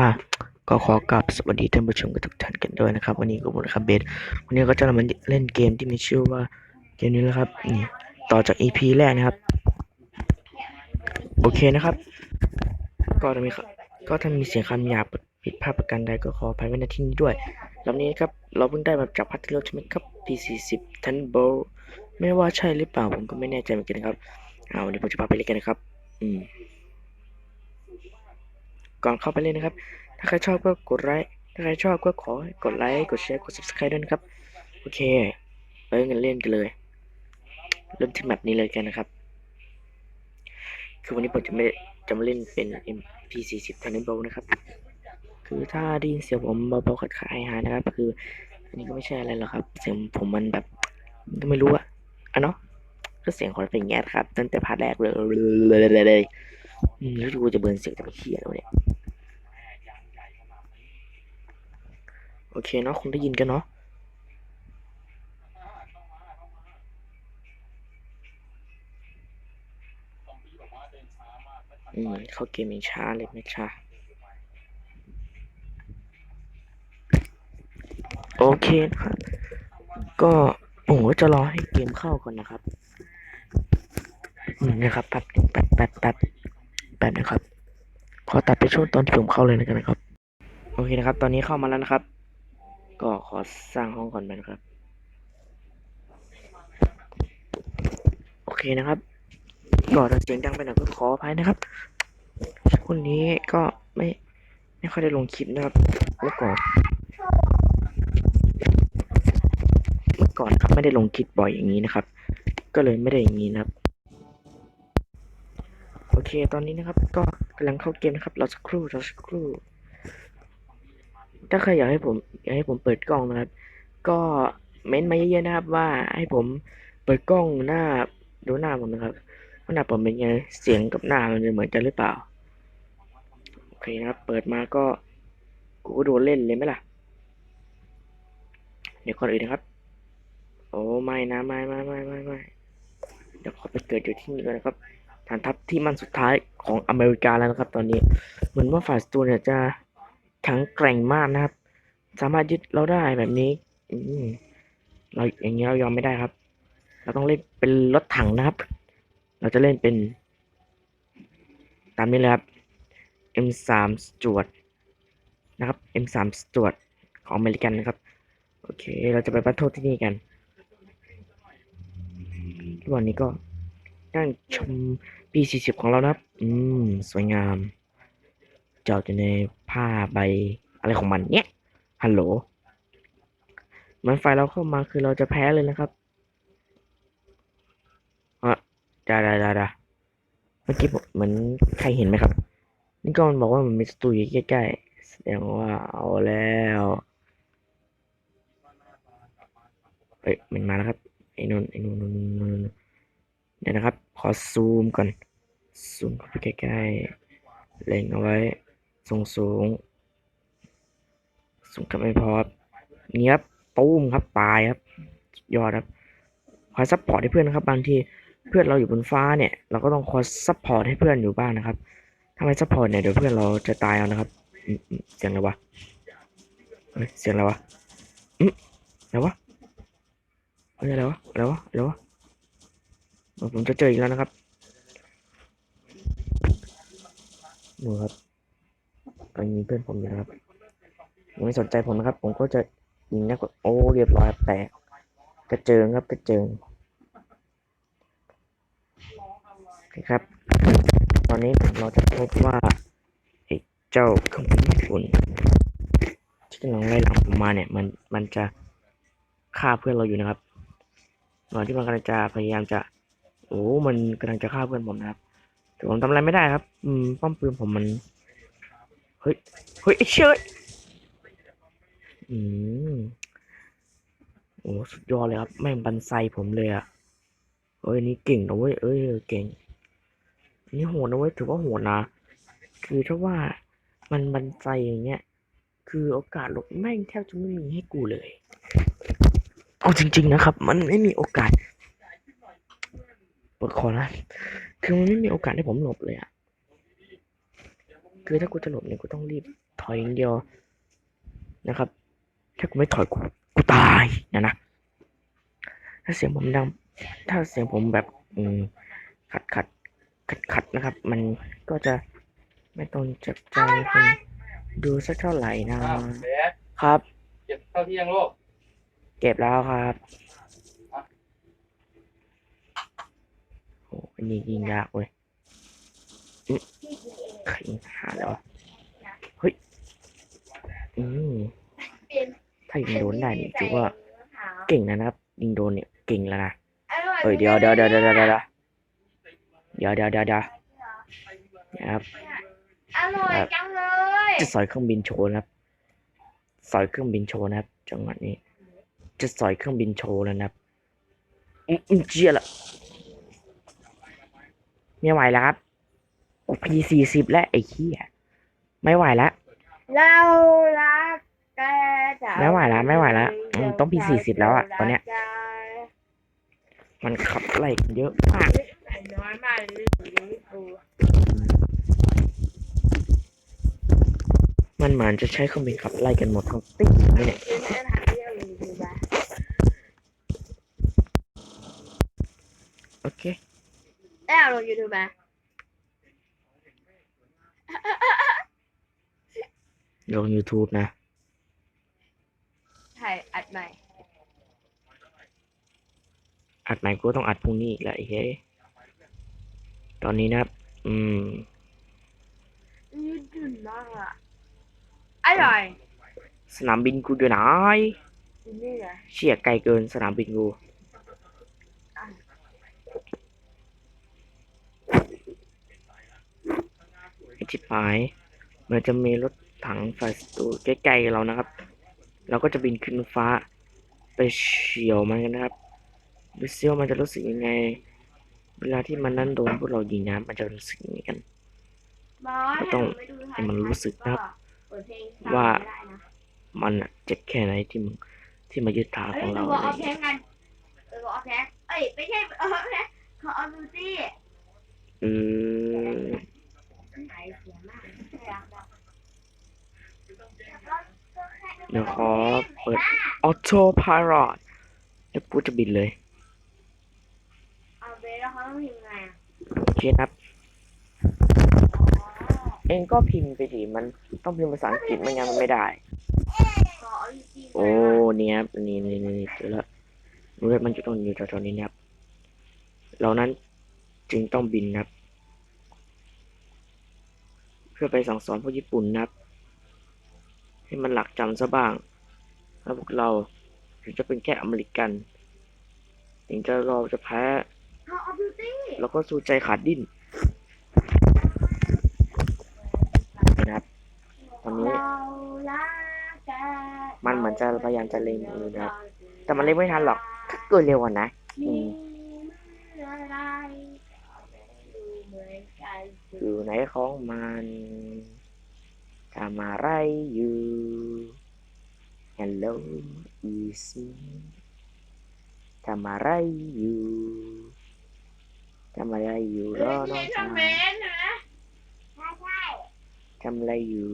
อะก็ขอกราบสวัสดีท่านผู้ชมกับทุกท่านกันด้วยนะครับ วันนี้กูบุญครับเบสวันนี้ก็จะมาเล่นเกมที่มีชื่อว่าเกมนี้แหละครับนี่ต่อจาก EP แรกนะครับ โอเคนะครับ ก็ถ้ามีก็ถ้ามีเสียงคำหยาบผิดพลาดประการใดก็ขออภัยไว้ณที่นี้ด้วยลำนี้ครับเราเพิ่งได้มาจากพัทเลุใช่ไหมครับ P40 Thunderbolt ไม่ว่าใช่หรือเปล่าผมก็ไม่แน่ใจเหมือนกันนะครับเอาวันนี้ผมจะพาไปเล่นกันนะครับ อืม ก่อนเข้าไปเล่นนะครับ ถ้าใครชอบก็กดไลค์ถ้าใครชอบก็ขอกดไลค์กดแชร์กด subscribe ด้วยนะครับโอเคไปเล่นกันเล่นกันเลย เริ่มที่แมปนี้เลยกันนะครับ คือวันนี้ผมจะไม่จะมาเล่นเป็น MP40 Thunderbolt นะครับ คือถ้าได้ยินเสียงผมเบาๆขัดขาหายนะครับ คือ อันนี้ก็ไม่ใช่อะไรหรอกครับ เสียงผมมันแบบไม่รู้อะอะเนาะก็เสียงของเป็นอย่างเงี้ยครับ ตั้งแต่พาร์ทแรกเลยเลยเลยอืมไม่รู้ว่าจะเบิร์นเสียงจะไปเคียแล้วเนี่ย โอเคเนาะคงได้ยินกันเนาะอืมเข้าเกมยังช้าเลยไม่ช้าโอเคนะครับ ก็ผมก็จะรอให้เกมเข้าก่อนนะครับอืมนะครับแป๊บแป๊บแป๊บแป๊บแป๊บนะครับ ขอตัดไปช่วงตอนที่ผมเข้าเลยนะครับ โอเคนะครับ ตอนนี้เข้ามาแล้วนะครับ ก็ขอสร้างห้องก่อนไปนะครับ โอเคนะครับก่อนเสียงดังไปหน่อยก็ขออภัยนะครับช่วงนี้ก็ไม่ไม่ค่อยได้ลงคลิปนะครับเมื่อก่อนเมื่อก่อนครับไม่ได้ลงคลิปบ่อยอย่างนี้นะครับ ก็เลยไม่ได้อย่างนี้นะครับ โอเคตอนนี้นะครับ ก็กำลังเข้าเกมนะครับรอสักครู่รอสักครู่ ถ้าใครอยากให้ผมอยากให้ผมเปิดกล้องนะครับ ก็เม้นต์มาเยอะๆนะครับ ว่าให้ผมเปิดกล้องหน้าดูหน้าผมนะครับว่าหน้าผมเป็นไงเสียงกับหน้ามันจะเหมือนกันหรือเปล่าโอเคนะครับ เปิดมาก็กูก็โดนเล่นเลยไหมล่ะเดี๋ยวก่อนอื่นนะครับ โอ้ไม่นะไม่ไม่ไม่ไม่ไม่เดี๋ยวขอไปเกิดอยู่ที่นี่ก่อนนะครับฐานทัพที่มันสุดท้ายของอเมริกาแล้วนะครับ ตอนนี้เหมือนว่าฝ่ายศัตรูเนี่ยจะ แข็งแกร่งมากนะครับ สามารถยึดเราได้แบบนี้ อืเราอย่างนี้เรายอมไม่ได้ครับ เราต้องเล่นเป็นรถถังนะครับ เราจะเล่นเป็น ตามนี้เลยครับ M3 Stuart นะครับ M3 Stuart ของอเมริกันนะครับ โอเค เราจะไปบัตโทษที่นี่กันระหว่างนี้ก็นั่งชม P40 ของเรานะครับ อืม สวยงามจอดอยู่ใน ผ้าใบอะไรของมันเนี่ยฮัลโหล มันไฟเราเข้ามาคือเราจะแพ้เลยนะครับอะดาดาดาดาเมื่อกี้ผมเหมือนใครเห็นไหมครับ นี่ก็มันบอกว่ามันมีศัตรูอยู่ใกล้ๆแสดงว่าเอาแล้วเอ้ยมันมาแล้วครับไอ้นนไอ้นนนนนนเดี๋ยวนะครับ ขอซูมก่อน ซูมเข้าไปใกล้ๆเล็งเอาไว้ สูงสูง สูงกับไม่พอเงี้ยบตุ้มครับตายครับ ยอดครับคอยซัพพอร์ตให้เพื่อนนะครับ บางทีเพื่อนเราอยู่บนฟ้าเนี่ย เราก็ต้องคอยซัพพอร์ตให้เพื่อนอยู่บ้านนะครับถ้าไม่ซัพพอร์ตเนี่ยเดี๋ยวเพื่อนเราจะตายเอานะครับเสียงอะไรวะเฮ้ยเสียงอะไรวะอืมอะไรวะอะไรวะอะไรวะอะไรวะผมจะเจออีกแล้วนะครับดูครับ ตอนนี้เพื่อนผมอยู่นะครับยังไม่สนใจผมนะครับ ผมก็จะยิงนะกดโอ้เรียบร้อยแตกกระเจิงครับกระเจิงโอเคครับ ตอนนี้เราจะพบว่าไอ้เจ้าเครื่องบินญี่ปุ่นที่กำลังไล่หลังผมมาเนี่ย มันมันจะฆ่าเพื่อนเราอยู่นะครับตอนที่มันกำลังจะพยายามจะ โอ้ มันกำลังจะฆ่าเพื่อนผมนะครับแต่ผมทำอะไรไม่ได้ครับ อืม ป้อมปืนผมมัน เฮ้ย เฮ้ยไอเชยอืมโอ้สุดยอดเลยครับ แม่งบันไซผมเลยอะเอ้ยนี่เก่งนะเว้ยเอ้ยเก่ง นี่โหดนะเว้ยถือว่าโหดนะ คือถ้าว่ามันบันไซอย่างเงี้ย คือโอกาสหลบแม่งแทบจะไม่มีให้กูเลย เอาจริง ๆ นะครับ มันไม่มีโอกาสปวดคอนะ คือมันไม่มีโอกาสให้ผมหลบเลยอะ คือถ้ากูจะหลบเนี่ยกูต้องรีบถอยอย่างเดียวนะครับ ถ้ากูไม่ถอยกูกูตายนะนะถ้าเสียงผมดัง ถ้าเสียงผมแบบอืมขัดขัดขัดขัดนะครับ มันก็จะไม่ต้องจับใจคนดูสักเท่าไหร่นะ อ้าวเบสครับ เก็บเข้าที่ยังลูกเก็บแล้วครับโอ้อันนี้ยิงยากเว้ยอื้อใครหาแล้วะเฮ้ยอืมถ้ายิงโดนได้นี่ถือว่าเก่งนะครับ ยิงโดนเนี่ยเก่งแล้วนะเอ้ยเดี๋ยวเดี๋ยวเดี๋ยวเดี๋ยวเดี๋ยวเดี๋ยวเดี๋ยวเดี๋ยวเดี๋ยวเดี๋ยวเดี๋ยวเนี่ยครับอร่อยจังเลยจะสอยเครื่องบินโชว์นะครับ สอยเครื่องบินโชว์นะครับ จังหวะนี้ จะสอยเครื่องบินโชว์แล้วนะครับอืมอืมเจียละไม่ไหวแล้วครับ พีสี่สิบแล้วไอ้ขี้ยไม่ไหวแล้วเรารักแกจะไม่ไหวละไม่ไหวละอืมต้องพี่40แล้วอะตอนเนี้ย มันขับไล่กันเยอะมากน้อยมากเลยดูมันเหมือนจะใช้เครื่องบินขับไล่กันหมดทั้งตี้เลยเนี่ยคือสถานที่เราอยู่ดูบ้าโอเคได้เอาลงยูทูบไหม ลง YouTube นะ ถ่ายอัดใหม่ อัดใหม่กูต้องอัดพรุ่งนี้อีกแล้วไอ้เฮ้ยตอนนี้นะครับ อืม ยืดหยุ่นมากอะ อร่อยสนามบินกูอยู่ไหน นี่ไง เชี่ยไกลเกินสนามบินกู ชิบหาย มันจะมีรถถังฝ่ายศัตรูใกล้ๆเรานะครับ เราก็จะบินขึ้นฟ้า ไปเฉียวมันกันนะครับดูซิว่ามันจะรู้สึกยังไง เวลาที่มันนั้นโดนพวกเรายิงนะมันจะรู้สึกยังไงกันบอสก็ต้องไปดูให้มันรู้สึกนะครับเปิดเพลงว่าไม่ได้นะมันอะเจ็บแค่ไหนที่มึงที่มายึดฐานเอ้ขยองดูเราบอกอะไรเอาอย่างเพลเงี้ยงกันเออบอกเอาเพลงเอ้ยไม่ใช่เอาเพลงขอเอาดูซี่เออ ไหนเสียมากไม่รักหรอก เดี๋ยวขอเปิดออโต้พายรอดแล้วกูจะบินเลยเอาเบสแล้วเขาต้องพิมพ์ไงโอเคครับ เองก็พิมพ์ไปดิมันต้องพิมพ์ภาษาอังกฤษไม่งั้นมันไม่ได้ ขออาดูซี่โอ้เนี่ยครับนี่นี่นี่เจอแล้วรู้วมันจะต้องอยู่แถวๆนี้นะครับเรานั้นจึงต้องบินนะครับ เพื่อไปสั่งสอนพวกญี่ปุ่นนะครับ ให้มันหลักจำซะบ้างแล้วพวกเราถึงจะเป็นแค่อเมริกันถึงจะเราจะแพ้ขอเอาดูซี่เราก็สู้ใจขาดดิ้นนะครับตอนนี้ มันเหมือนจะพยายามจะเล็งมือนะครับ แต่มันเล็งไม่ทันหรอกถ้าเกิดเร็วกว่านะอยู่ไหนของมัน ทำอะไรอยู่ Hello is me ทำอะไรอยู่ทำอะไรอยู่รอน้องชายนะใช่ใช่ทำอะไรอยู่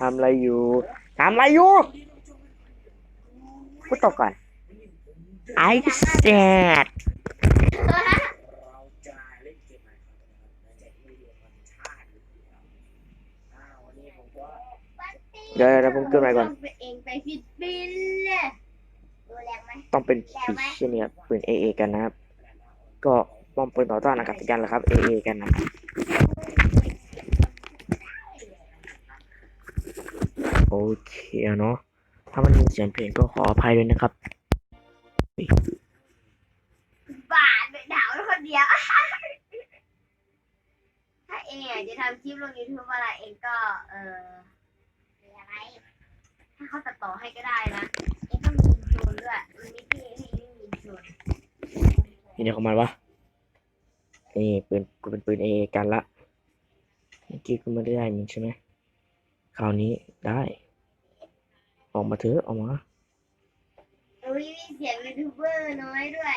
ทำอะไรอยู่ทำอะไรอยู่พูดตอบก่อน I said เดี๋ยวเดี๋ยวผมเกินไปก่อน ไปเองไปฟิลิปปินส์เลยดูแรงไหมต้องเป็นฟิชเช่นนี้ครับปืน AA กันนะครับ ก็ป้อมปืนต่อต้านอากาศยานแหละครับ AA กันนะครับโอเคเนาะถ้ามันมีเสียงเพลงก็ขออภัยด้วยนะครับบาทไปถามคนเดียว ถ้าเองอยากจะทำคลิปลงยูทูบอะไรเองก็เอออะไร ถ้าเขาตัดต่อให้ก็ได้นะเองต้องมีอินโทรด้วย มันมีที่ให้เองมีอินโทรนี่เดี๋ยวเข้ามาวะนี่ปืนกูเป็นปืน AA กันละเมื่อกี้กูไม่ได้ได้มึงใช่ไหมคราวนี้ได้ ออกมาเถอะออกมา อุ้ยมีเสียงยูทูบเบอร์น้อยด้วย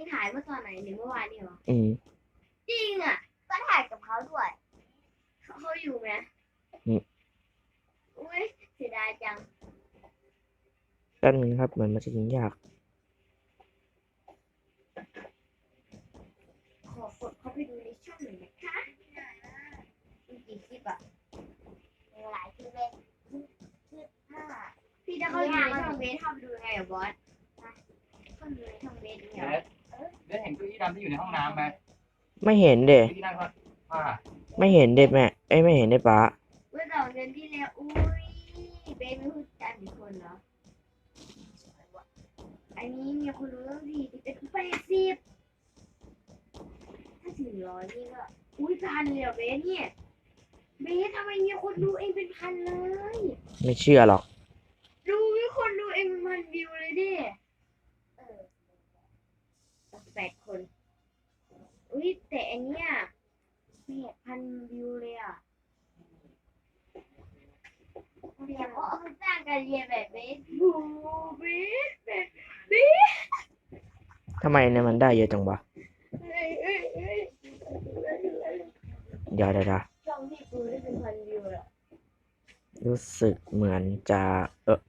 เมื่อตอนไหนในเมื่อวานนี่เหรออืมจริงอะ ก็ถ่ายกับเขาด้วยเขาเขาอยู่ไหมอืมอุ้ยเสียดายจังแป๊บนึงครับเหมือนมันจะยิงยากขอกดเข้าไปดูในช่องหน่อยนะคะมีกี่คลิปอะมีหลายคลิปเลยคลิปห้าพี่จะเข้าดูในช่องเบสเข้าไปดูไงอะบอสเข้าดูในช่องเบสเนี่ย เดี๋ยวเห็นเก้าอี้ดำที่อยู่ในห้องน้ำไหมไม่เห็นเด้เก้าอี้นั่งผ้าไม่เห็นเด้แม่เอ้ยไม่เห็นเด้ป้าเมื่อสองเดือนที่แล้วอุ้ยเบสไม่พูดจานอีกคนเหรออันนี้มีคนรู้ตั้งสี่สิบเป็นแปดสิบถ้าถึงร้อยนี่ก็อุ้ยพันเลยเหรอเบสเนี่ยเบสทำไมมีคนดูเองเป็นพันเลย ไม่เชื่อหรอก ดูมีคนดูเองเป็นพันวิวเลยดิเออแปดคน อุ้ยแต่อันเนี้ยแปดพันวิวเลยอะเดี๋ยวเขาเอาสร้างการเรียนแบบเบสบูบสเบสเบสทำไมเนี่ยมันได้เยอะจังวะเอ้ยเอ้ยเอ้ยเดี๋ยวเดี๋ยวเดี๋ยวช่องที่กูได้เป็นพันวิวแล้วรู้สึกเหมือนจะเออ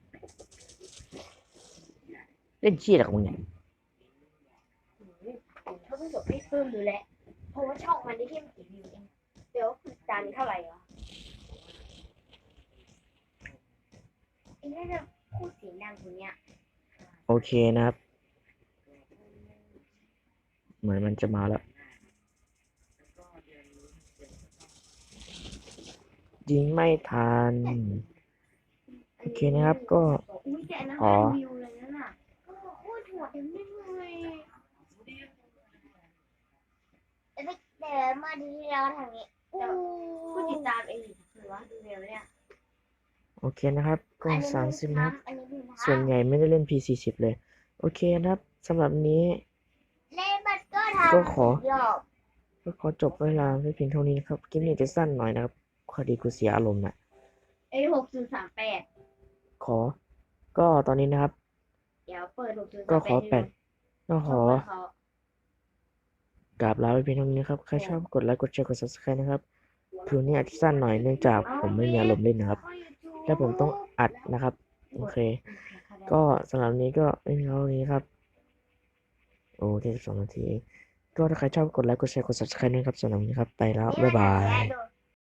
เล่นขี้อะไรของมึงเนี่ย ผมเขาเพิ่งจบพี่เพิ่มดูแลวเพราะว่าช่องมันได้แค่ไม่กี่วิวเองเดี๋ยวติดตามเท่าไหร่เหรอเองน่าจะพูดเสียงดังคนเนี้ยโอเคนะครับ เหมือนมันจะมาแล้วยิงไม่ทัน โอเคนะครับก็อุ้ยแต่อันนั้นอ๋อพันวิวเลยนั่นน่ะก็โคตรโหดเต็มไม่เลยแต่เดี๋ยวมาดีที่แล้วทางนี้ผู้ติดตามเองหรือว่าดูเร็วเนี่ยโอเคนะครับก็อันนี้สามสิบนะครับ อันนี้ดูนะส่วนใหญ่ไม่ได้เล่น P40 เลย โอเคนะครับสำหรับวันนี้ เล่นบัตรก็ทำก็ขอ หยอกก็ขอจบเวลาไว้เพียงเท่านี้นะครับคลิปนี้จะสั้นหน่อยนะครับพอดีกูเสียอารมณ์นะเอ้หกศูนย์สามแปดขอ ก็ตอนนี้นะครับ เดี๋ยวเปิดหกศูนย์ก็สามขอแปแปดดก็ขอ กราบลาไปเพียงเท่านี้ครับใครชอบกดไลค์กดแชร์กด subscribe นะครับคือนี้อาจจะสั้นหน่อยเนื่องจากผมไม่มีอารมณ์เล่นนะครับ และผมต้องอัดนะครับ โอเค ก็สำหรับนี้ก็ไม่มีเท่านี้ครับ โอ้แค่สองนาทีก็ถ้าใครชอบกดไลค์กดแชร์กด subscribe ด้วยครับสำหรับนี้ครับ ไปแล้ว บ๊ายบาย